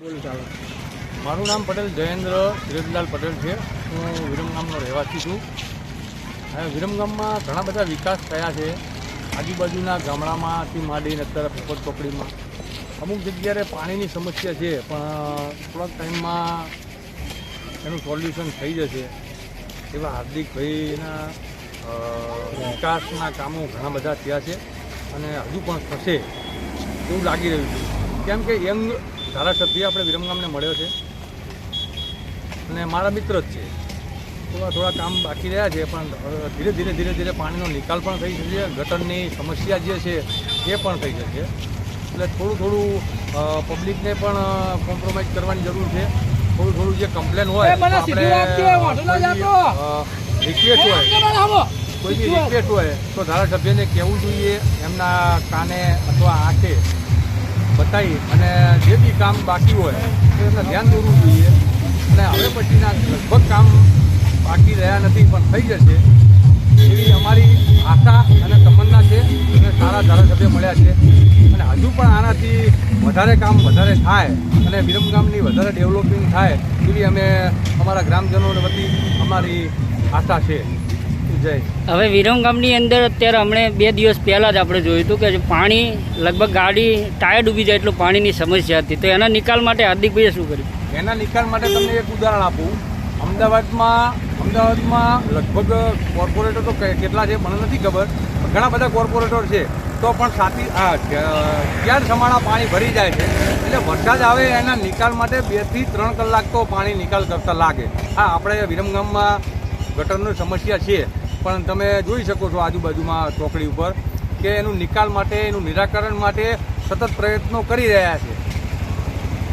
બોલ ચાલો. મારું નામ પટેલ, જયેન્દ્ર ધીરજલાલ પટેલ છે. હું વિરમગામનો રહેવાસી છું. અને વિરમગામમાં ઘણા બધા વિકાસ થયા છે. આજુબાજુના ગામડામાંથી માંડીને અત્યારે પોપટ ચોકડીમાં અમુક જગ્યાએ પાણીની સમસ્યા છે, પણ થોડાક ટાઈમમાં એનું સોલ્યુશન થઈ જશે. એવા હાર્દિકભાઈના વિકાસના કામો ઘણા બધા થયા છે. અને હજુ પણ થશે એવું લાગી રહ્યું છે. કેમ કે યંગ ધારાસભ્ય આપણે વિરમગામને મળ્યો છે. અને મારા મિત્ર જ છે. થોડા થોડા કામ બાકી રહ્યા છે પણ ધીરે ધીરે ધીરે ધીરે પાણીનો નિકાલ પણ થઈ જશે ગટરની સમસ્યા જે છે એ પણ થઈ જશે. એટલે થોડું થોડું પબ્લિકને પણ કોમ્પ્રોમાઇઝ કરવાની જરૂર છે. થોડું થોડું જે કમ્પ્લેન હોય જાતો. રિક્વેસ્ટ હોય કોઈ બી રિક્વેસ્ટ હોય તો ધારાસભ્યને કહેવું જોઈએ એમના કાને અથવા આંખે બતાવી અને જે બી કામ બાકી હોય, તો એમને ધ્યાન દોરવું જોઈએ. અને હવે પછીના લગભગ કામ બાકી રહ્યા નથી, પણ થઈ જશે. એવી અમારી આશા અને તમન્ના છે. અને સારા ધારાસભ્ય મળ્યા છે. અને હજુ પણ આનાથી વધારે કામ વધારે થાય અને વિરમગામની વધારે ડેવલપિંગ થાય, એવી અમે અમારા ગ્રામજનો વતી અમારી આશા છે. હવે વિરમ ગામની અંદર અત્યારે હમણે બે દિવસ પહેલાં જ આપણે જોયું હતું કે પાણી લગભગ ગાડી ટાયર ડૂબી જાય એટલું પાણીની સમસ્યા હતી. તો એના નિકાલ માટે હાર્દિકભાઈએ શું કર્યું? એના નિકાલ માટે તમને એક ઉદાહરણ આપું. અમદાવાદમાં અમદાવાદમાં લગભગ કોર્પોરેટર તો કેટલા છે મને નથી ખબર ઘણા બધા કોર્પોરેટર છે. તો પણ સાથી ક્યાં સમાણા પાણી ભરી જાય છે? એટલે વરસાદ આવે એના નિકાલ માટે બેથી ત્રણ કલાક તો પાણી નિકાલ કરતા લાગે. હા આપણે વિરમગામમાં ગટરની સમસ્યા છે. પણ તમે જોઈ શકો છો આજુબાજુમાં ચોકડી ઉપર કે એનું નિકાલ માટે, એનું નિરાકરણ માટે સતત પ્રયત્નો કરી રહ્યા છે.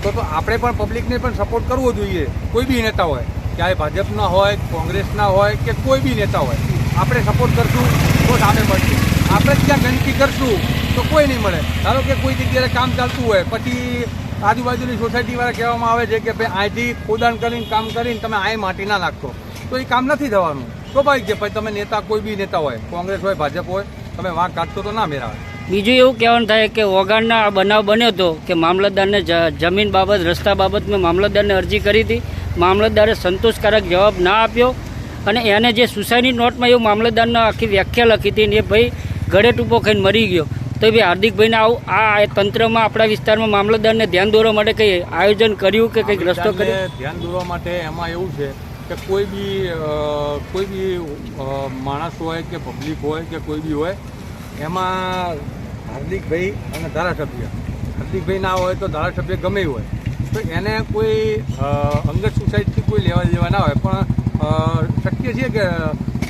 તો તો આપણે પણ પબ્લિકને પણ સપોર્ટ કરવો જોઈએ. કોઈ બી નેતા હોય ચાહે ભાજપના હોય, કોંગ્રેસના હોય કે કોઈ બી નેતા હોય, આપણે સપોર્ટ કરશું તો સામે મળશે. આપણે જ ત્યાં ગંદકી કરશું તો કોઈ નહીં મળે. ધારો કે કોઈ જગ્યાએ કામ ચાલતું હોય, પછી આજુબાજુની સોસાયટીવાળા કહેવામાં આવે છે કે ભાઈ અહીંથી ખોદાણ કરીને કામ કરીને તમે અહીં માટી ના નાખશો તો એ કામ નથી થવાનું. સ્વાભાવિક છે પછી તમે નેતા કોઈ બી નેતા હોય કોંગ્રેસ હોય ભાજપ હોય તમે વાંક કાઢશો તો ના મેળવે બીજું એવું કહેવાનું થાય કે ઓગાણના આ બનાવ બન્યો હતો કે મામલતદારને જ- જમીન બાબત રસ્તા બાબત મેં મામલતદારને અરજી કરી હતી. મામલતદારે સંતોષકારક જવાબ ના આપ્યો. અને એને જે સુસાઇડની નોટમાં એવું મામલતદારને આખી વ્યાખ્યા લખી હતી ને એ ભાઈ ગળે ટૂંપો ખાઈને મરી ગયો. તો ભાઈ હાર્દિકભાઈને આવું આ તંત્રમાં આપણા વિસ્તારમાં મામલતદારને ધ્યાન દોરવા માટે કંઈ આયોજન કર્યું કે કંઈક રસ્તો કર્યો? ધ્યાન દોરવા માટે એમાં એવું છે કે કોઈ બી કોઈ બી માણસ હોય કે પબ્લિક હોય કે કોઈ બી હોય, એમાં હાર્દિકભાઈ અને ધારાસભ્ય. હાર્દિકભાઈ ના હોય તો ધારાસભ્ય ગમે હોય. તો એને કોઈ અંગત સુસાઇડથી કોઈ લેવા દેવા ના હોય. પણ શક્ય છે કે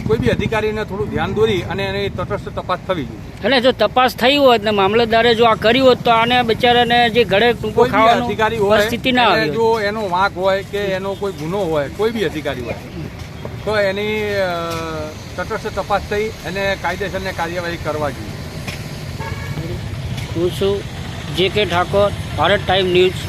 કોઈ બી અધિકારીને થોડું ધ્યાન દોરી અને એની તટસ્થ તપાસ થવી જોઈએ. એટલે જો તપાસ થઈ હોત ને મામલતદારે જો આ કર્યું હોત તો આને બિચારાને જે ઘરે ટૂંકો ખાવાનું અધિકારી હોય પરિસ્થિતિ ના આવે જો એનો વાંક હોય કે એનો કોઈ ગુનો હોય કોઈ બી અધિકારી હોય તો એની તટસ્થ તપાસ થઈ અને કાયદેસરને કાર્યવાહી કરવા જોઈએ. હું છું જે કે ઠાકોર ભારત ટાઈમ ન્યૂઝ.